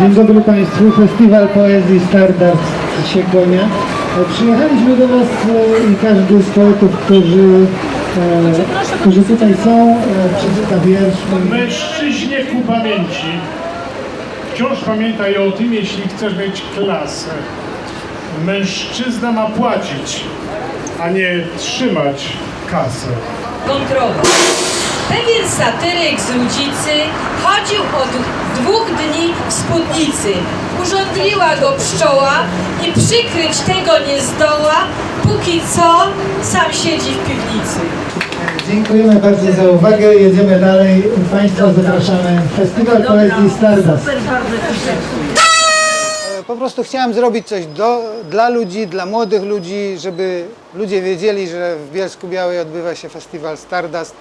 Dzień dobry Państwu. Festiwal Poezji Stardust się kłania. E, Przyjechaliśmy do Was e, i każdy z poetów, którzy, e, którzy tutaj są, przeczyta wiersz. Mężczyźnie ku pamięci. Wciąż pamiętaj o tym, jeśli chcesz mieć klasę. Mężczyzna ma płacić, a nie trzymać kasę. kontrola. Pewien satyryk z Ludzicy chodził od dwóch dni w spódnicy. Urządliła go pszczoła i przykryć tego nie zdoła, póki co sam siedzi w piwnicy. Dziękujemy bardzo za uwagę. Jedziemy dalej. Państwa zapraszamy. Festiwal Poezji Stardust. Po prostu chciałem zrobić coś do, dla ludzi, dla młodych ludzi, żeby ludzie wiedzieli, że w Bielsku Białej odbywa się festiwal Stardust,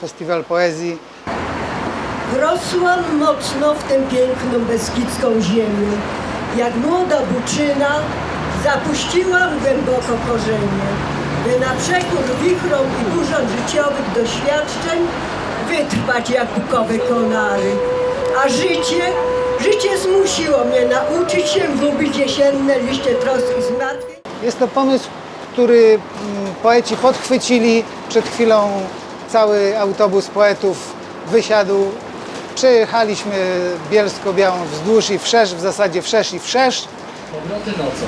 festiwal poezji. Wrosłam mocno w tę piękną beskidzką ziemię. Jak młoda buczyna zapuściłam głęboko korzenie, by na przekór wichrom i burzom życiowych doświadczeń wytrwać jak bukowe konary. A życie, życie zmusiło mnie nauczyć się gubić jesienne liście troski zmartwień. Jest to pomysł, który mm, poeci podchwycili. Przed chwilą cały autobus poetów wysiadł. Przejechaliśmy Bielsko-Białą wzdłuż i wszerz, w zasadzie wszerz i wszerz. Powroty nocą.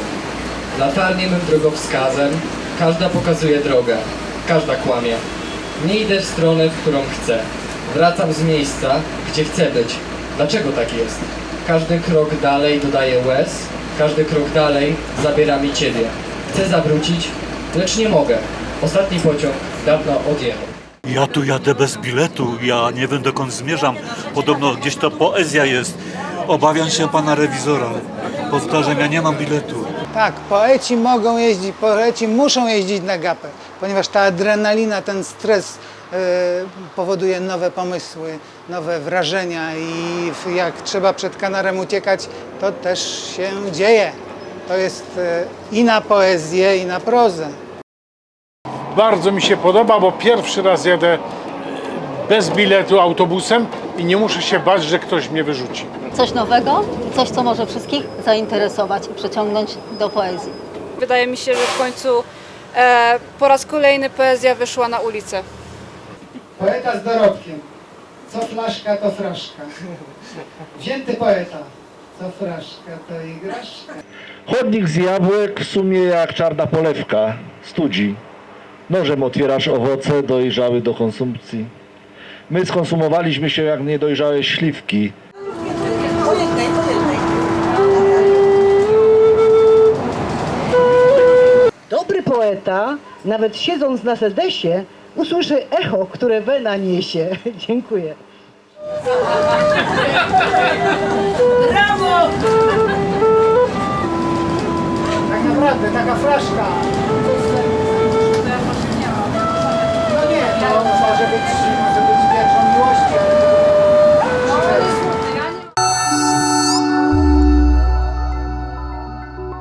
Latarnie mym drogowskazem, każda pokazuje drogę, każda kłamie. Nie idę w stronę, w którą chcę. Wracam z miejsca, gdzie chcę być. Dlaczego tak jest? Każdy krok dalej dodaje łez, każdy krok dalej zabiera mi ciebie. Chcę zawrócić, lecz nie mogę. Ostatni pociąg dawno odjechał. Ja tu jadę bez biletu, ja nie wiem dokąd zmierzam. Podobno gdzieś to poezja jest. Obawiam się pana rewizora. Powtarzam, ja nie mam biletu. Tak, poeci mogą jeździć, poeci muszą jeździć na gapę, ponieważ ta adrenalina, ten stres e, powoduje nowe pomysły, nowe wrażenia i jak trzeba przed kanarem uciekać, to też się dzieje. To jest e, i na poezję, i na prozę. Bardzo mi się podoba, bo pierwszy raz jadę bez biletu autobusem i nie muszę się bać, że ktoś mnie wyrzuci. coś nowego, coś, co może wszystkich zainteresować i przyciągnąć do poezji. Wydaje mi się, że w końcu e, po raz kolejny poezja wyszła na ulicę. Poeta z dorobkiem. Co flaszka, to fraszka. Wzięty poeta. Co fraszka, to igraszka. Chodnik z jabłek w sumie jak czarna polewka, studzi. Nożem otwierasz owoce dojrzałe do konsumpcji. My skonsumowaliśmy się jak niedojrzałe śliwki. Dobry poeta, nawet siedząc na sedesie, usłyszy echo, które wena niesie. Dziękuję. Tak naprawdę, taka fraszka. falamos, já vou desistir, mas eu vou desviar de novo.